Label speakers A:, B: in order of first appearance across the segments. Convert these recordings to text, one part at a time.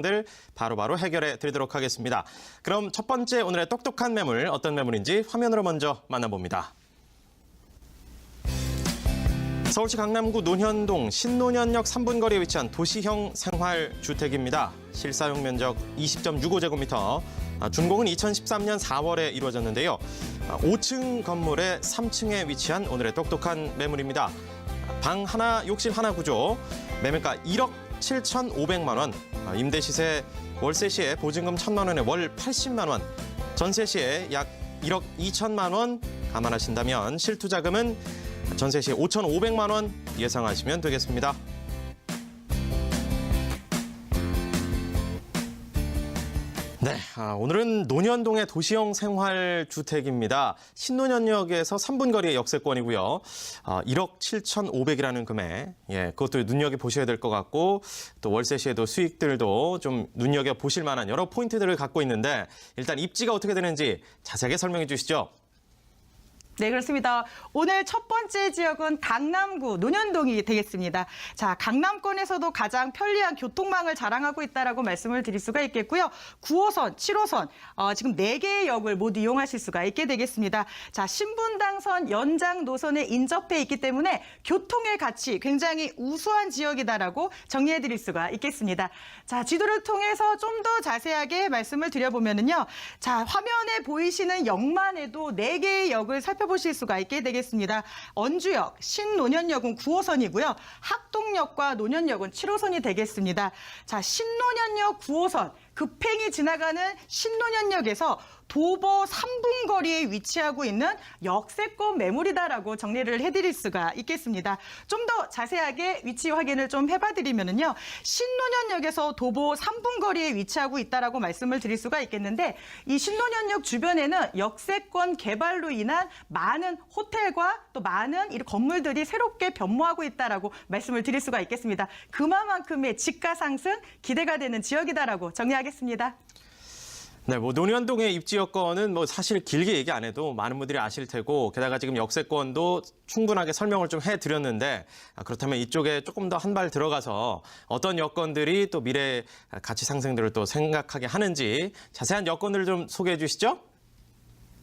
A: 들 바로바로 해결해 드리도록 하겠습니다. 그럼 첫 번째 오늘의 똑똑한 매물 어떤 매물인지 화면으로 먼저 만나봅니다. 서울시 강남구 논현동 신논현역 3분 거리에 위치한 도시형 생활주택입니다. 실사용 면적 20.65제곱미터. 아, 준공은 2013년 4월에 이루어졌는데요. 5층 건물의 3층에 위치한 오늘의 똑똑한 매물입니다. 방 하나, 욕실 하나 구조. 매매가 1억 7,500만 원. 아, 임대 시세 월세 시에 보증금 1,000만 원에 월 80만 원. 전세 시에 약 1억 2천만 원 감안하신다면 실투자금은 전세 시 5,500만 원 예상하시면 되겠습니다. 네, 아, 오늘은 논현동의 도시형 생활 주택입니다. 신논현역에서 3분 거리의 역세권이고요. 아, 1억 7,500이라는 금액, 예, 그것도 눈여겨 보셔야 될 것 같고 또 월세 시에도 수익들도 좀 눈여겨 보실 만한 여러 포인트들을 갖고 있는데 일단 입지가 어떻게 되는지 자세하게 설명해 주시죠.
B: 네, 그렇습니다. 오늘 첫 번째 지역은 강남구 논현동이 되겠습니다. 자, 강남권에서도 가장 편리한 교통망을 자랑하고 있다라고 말씀을 드릴 수가 있겠고요. 9호선, 7호선, 어, 지금 4개의 역을 모두 이용하실 수가 있게 되겠습니다. 자, 신분당선 연장 노선에 인접해 있기 때문에 교통의 가치 굉장히 우수한 지역이다라고 정리해 드릴 수가 있겠습니다. 자, 지도를 통해서 좀 더 자세하게 말씀을 드려보면은요. 자, 화면에 보이시는 역만 해도 4개의 역을 살펴 보실 수가 있게 되겠습니다. 언주역, 신논현역은 9호선이고요. 학동역과 논현역은 7호선이 되겠습니다. 자, 신논현역 9호선 급행이 지나가는 신논현역에서 도보 3분 거리에 위치하고 있는 역세권 매물이다라고 정리를 해드릴 수가 있겠습니다. 좀 더 자세하게 위치 확인을 좀 해봐드리면은요, 신논현역에서 도보 3분 거리에 위치하고 있다라고 말씀을 드릴 수가 있겠는데, 이 신논현역 주변에는 역세권 개발로 인한 많은 호텔과 또 많은 이 건물들이 새롭게 변모하고 있다라고 말씀을 드릴 수가 있겠습니다. 그만큼의 집가 상승 기대가 되는 지역이다라고 정리하겠습니다.
A: 네, 뭐 논현동의 입지 여건은 뭐 사실 길게 얘기 안 해도 많은 분들이 아실 테고 게다가 지금 역세권도 충분하게 설명을 좀 해드렸는데 아, 그렇다면 이쪽에 조금 더 한 발 들어가서 어떤 여건들이 또 미래 가치 상승들을 또 생각하게 하는지 자세한 여건들을 좀 소개해 주시죠.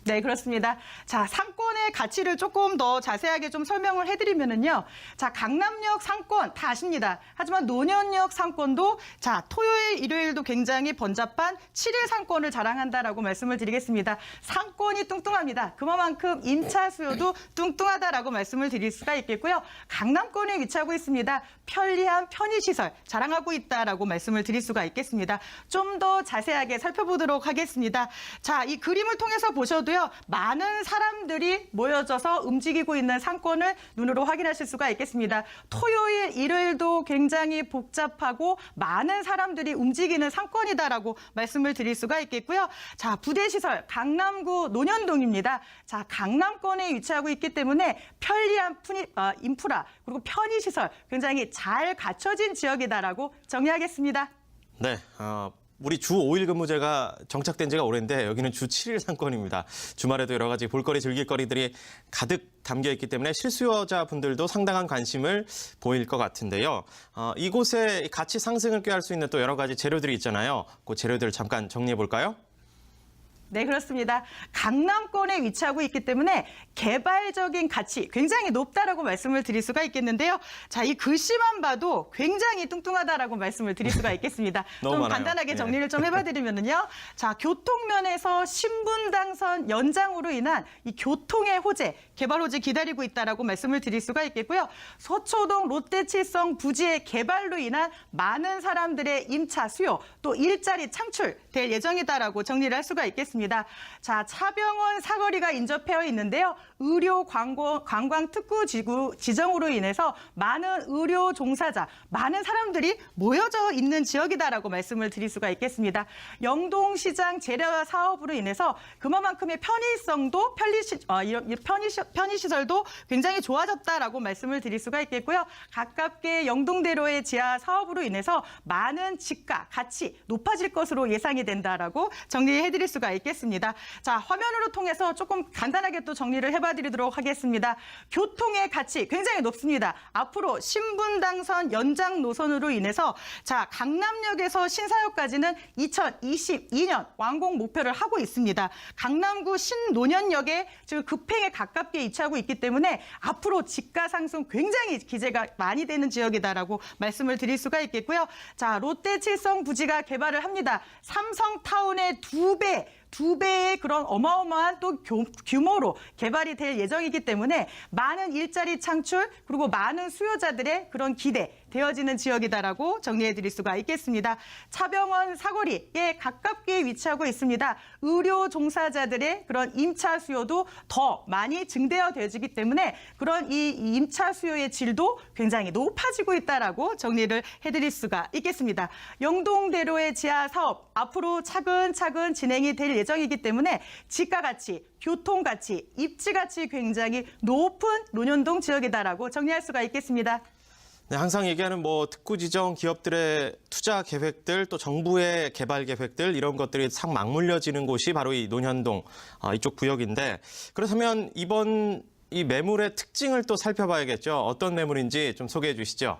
B: 네, 그렇습니다. 자, 상권의 가치를 조금 더 자세하게 좀 설명을 해드리면은요. 자, 강남역 상권 다 아십니다. 하지만 논현역 상권도 자, 토요일, 일요일도 굉장히 번잡한 7일 상권을 자랑한다라고 말씀을 드리겠습니다. 상권이 뚱뚱합니다. 그만큼 임차 수요도 뚱뚱하다라고 말씀을 드릴 수가 있겠고요. 강남권에 위치하고 있습니다. 편리한 편의시설 자랑하고 있다라고 말씀을 드릴 수가 있겠습니다. 좀 더 자세하게 살펴보도록 하겠습니다. 자, 이 그림을 통해서 보셔도요. 많은 사람들이 모여져서 움직이고 있는 상권을 눈으로 확인하실 수가 있겠습니다. 토요일, 일요일도 굉장히 복잡하고 많은 사람들이 움직이는 상권이다라고 말씀을 드릴 수가 있겠고요. 자, 부대시설 강남구 논현동입니다. 자, 강남권에 위치하고 있기 때문에 편리한 푸니, 어, 인프라 그리고 편의시설 굉장히 잘 갖춰진 지역이다라고 정리하겠습니다.
A: 네, 어, 우리 주 5일 근무제가 정착된 지가 오랜데 여기는 주 7일 상권입니다. 주말에도 여러 가지 볼거리 즐길거리들이 가득 담겨 있기 때문에 실수요자 분들도 상당한 관심을 보일 것 같은데요. 어, 이곳에 가치 상승을 꾀할 수 있는 또 여러 가지 재료들이 있잖아요. 그 재료들 잠깐 정리해 볼까요?
B: 네, 그렇습니다. 강남권에 위치하고 있기 때문에 개발적인 가치 굉장히 높다라고 말씀을 드릴 수가 있겠는데요. 자, 이 글씨만 봐도 굉장히 뚱뚱하다라고 말씀을 드릴 수가 있겠습니다.
A: 너무
B: 좀
A: 많아요.
B: 간단하게
A: 예.
B: 정리를 좀 해봐드리면은요. 자, 교통면에서 신분당선 연장으로 인한 이 교통의 호재, 개발 호재 기다리고 있다라고 말씀을 드릴 수가 있겠고요. 서초동 롯데칠성 부지의 개발로 인한 많은 사람들의 임차 수요, 또 일자리 창출될 예정이다라고 정리를 할 수가 있겠습니다. 자, 차병원 사거리가 인접해 있는데요. 의료 관광, 관광 특구 지구 지정으로 인해서 많은 의료 종사자, 많은 사람들이 모여져 있는 지역이다라고 말씀을 드릴 수가 있겠습니다. 영동시장 재래화 사업으로 인해서 그만큼의 편의성도 편리시, 어, 편의시, 편의시설도 굉장히 좋아졌다라고 말씀을 드릴 수가 있겠고요. 가깝게 영동대로의 지하 사업으로 인해서 많은 집가, 가치 높아질 것으로 예상이 된다라고 정리해 드릴 수가 있겠습니다. 자, 화면으로 통해서 조금 간단하게 또 정리를 해봐 뽑아드리도록 하겠습니다. 교통의 가치 굉장히 높습니다. 앞으로 신분 당선 연장 노선으로 인해서 자 강남역에서 신사역까지는 2022년 완공 목표를 하고 있습니다. 강남구 신노년역에 지금 급행에 가깝게 위치하고 있기 때문에 앞으로 집가 상승 굉장히 기재가 많이 되는 지역이다라고 말씀을 드릴 수가 있겠고요. 자 롯데 칠성 부지가 개발을 합니다. 삼성타운의 두 배. 두 배의 그런 어마어마한 또 교- 규모로 개발이 될 예정이기 때문에 많은 일자리 창출 그리고 많은 수요자들의 그런 기대 되어지는 지역이다라고 정리해 드릴 수가 있겠습니다. 차병원 사거리에 가깝게 위치하고 있습니다. 의료 종사자들의 그런 임차 수요도 더 많이 증대어 되어지기 때문에 그런 이 임차 수요의 질도 굉장히 높아지고 있다라고 정리를 해 드릴 수가 있겠습니다. 영동대로의 지하 사업 앞으로 차근차근 진행이 될 예정이기 때문에 지가 가치, 교통 가치, 입지 가치 굉장히 높은 논현동 지역이다라고 정리할 수가 있겠습니다.
A: 네, 항상 얘기하는 뭐 특구 지정 기업들의 투자 계획들 또 정부의 개발 계획들 이런 것들이 상 맞물려지는 곳이 바로 이 논현동 아, 이쪽 구역인데 그렇다면 이번 이 매물의 특징을 또 살펴봐야겠죠. 어떤 매물인지 좀 소개해 주시죠.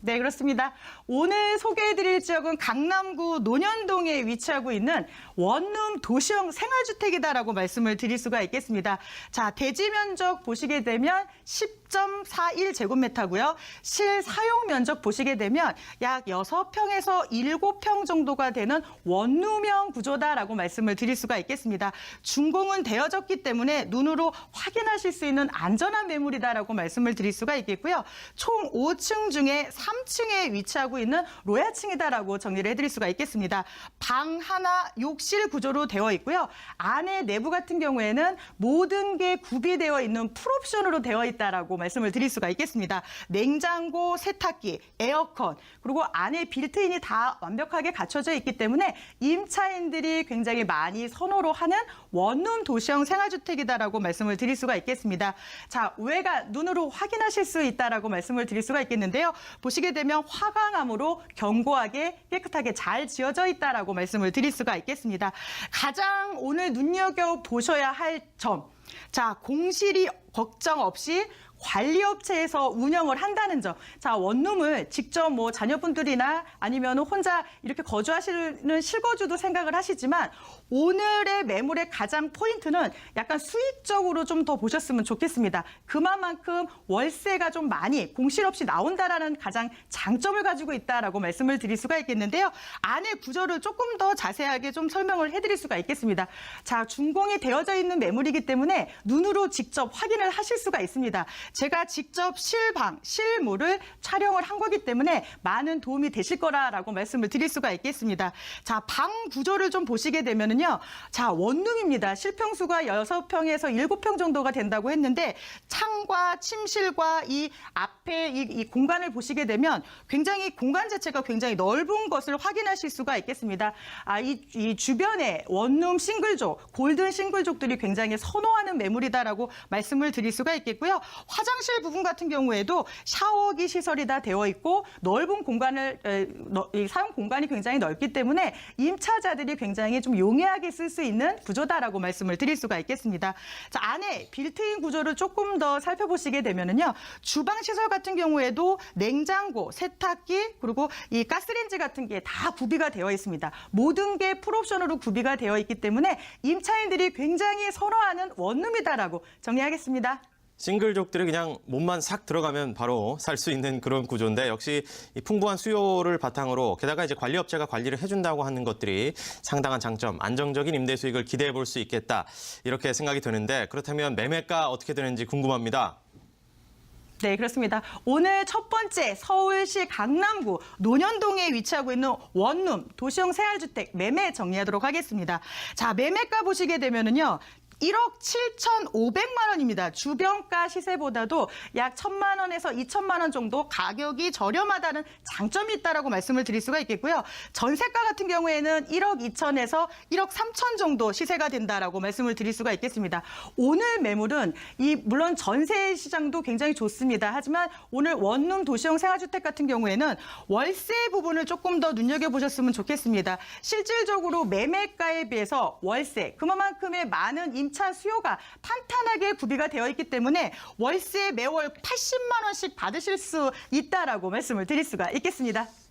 B: 네, 그렇습니다. 오늘 소개해드릴 지역은 강남구 논현동에 위치하고 있는 원룸 도시형 생활주택이다라고 말씀을 드릴 수가 있겠습니다. 자, 대지 면적 보시게 되면 10.41 제곱미터고요. 실 사용 면적 보시게 되면 약 6평에서 7평 정도가 되는 원룸형 구조다라고 말씀을 드릴 수가 있겠습니다. 준공은 되어졌기 때문에 눈으로 확인하실 수 있는 안전한 매물이다라고 말씀을 드릴 수가 있겠고요. 총 5층 중에 3 층에 위치하고 있는 로야층이다라고 정리를 해드릴 수가 있겠습니다. 방 하나 욕실 구조로 되어 있고요. 안에 내부 같은 경우에는 모든 게 구비되어 있는 풀옵션으로 되어 있다라고 말씀을 드릴 수가 있겠습니다. 냉장고, 세탁기, 에어컨, 그리고 안에 빌트인이 다 완벽하게 갖춰져 있기 때문에 임차인들이 굉장히 많이 선호로 하는 원룸 도시형 생활주택이다라고 말씀을 드릴 수가 있겠습니다. 자, 외가 눈으로 확인하실 수 있다라고 말씀을 드릴 수가 있겠는데요. 보시 게 되면 화강암으로 견고하게 깨끗하게 잘 지어져 있다라고 말씀을 드릴 수가 있겠습니다. 가장 오늘 눈여겨 보셔야 할 점. 자, 공실이 걱정 없이 관리업체에서 운영을 한다는 점. 자, 원룸을 직접 뭐 자녀분들이나 아니면 혼자 이렇게 거주하시는 실거주도 생각을 하시지만 오늘의 매물의 가장 포인트는 약간 수익적으로 좀 더 보셨으면 좋겠습니다. 그만큼 월세가 좀 많이 공실 없이 나온다라는 가장 장점을 가지고 있다라고 말씀을 드릴 수가 있겠는데요. 안의 구조를 조금 더 자세하게 좀 설명을 해드릴 수가 있겠습니다. 자, 준공이 되어져 있는 매물이기 때문에 눈으로 직접 확인을 하실 수가 있습니다. 제가 직접 실방, 실물을 촬영을 한 거기 때문에 많은 도움이 되실 거라라고 말씀을 드릴 수가 있겠습니다. 자, 방 구조를 좀 보시게 되면은요. 자, 원룸입니다. 실평수가 6평에서 7평 정도가 된다고 했는데 창과 침실과 이 앞 에 이, 이 공간을 보시게 되면 굉장히 공간 자체가 굉장히 넓은 것을 확인하실 수가 있겠습니다. 아, 이, 이 주변에 원룸 싱글족, 골든 싱글족들이 굉장히 선호하는 매물이다라고 말씀을 드릴 수가 있겠고요. 화장실 부분 같은 경우에도 샤워기 시설이 다 되어 있고 넓은 공간을 에, 너- 이 사용 공간이 굉장히 넓기 때문에 임차자들이 굉장히 좀 용이하게 쓸 수 있는 구조다라고 말씀을 드릴 수가 있겠습니다. 자, 안에 빌트인 구조를 조금 더 살펴보시게 되면은요. 주방 시설 같은 경우에도 냉장고, 세탁기, 그리고 이 가스레인지 같은 게 다 구비가 되어 있습니다. 모든 게 풀옵션으로 구비가 되어 있기 때문에 임차인들이 굉장히 선호하는 원룸이다라고 정리하겠습니다.
A: 싱글족들이 그냥 몸만 싹 들어가면 바로 살 수 있는 그런 구조인데 역시 이 풍부한 수요를 바탕으로 게다가 이제 관리업체가 관리를 해준다고 하는 것들이 상당한 장점, 안정적인 임대 수익을 기대해 볼 수 있겠다 이렇게 생각이 드는데 그렇다면 매매가 어떻게 되는지 궁금합니다.
B: 네, 그렇습니다. 오늘 첫 번째 서울시 강남구 논현동에 위치하고 있는 원룸 도시형 생활주택 매매 정리하도록 하겠습니다. 자, 매매가 보시게 되면은요. 1억 7,500만 원입니다. 주변가 시세보다도 약 1천만 원에서 2천만 원 정도 가격이 저렴하다는 장점이 있다라고 말씀을 드릴 수가 있겠고요. 전세가 같은 경우에는 1억 2천에서 1억 3천 정도 시세가 된다라고 말씀을 드릴 수가 있겠습니다. 오늘 매물은 이 물론 전세 시장도 굉장히 좋습니다. 하지만 오늘 원룸 도시형 생활주택 같은 경우에는 월세 부분을 조금 더 눈여겨 보셨으면 좋겠습니다. 실질적으로 매매가에 비해서 월세 그만큼의 많은 임차 수요가 탄탄하게 구비가 되어 있기 때문에 월세 매월 80만 원씩 받으실 수 있다라고 말씀을 드릴 수가 있겠습니다.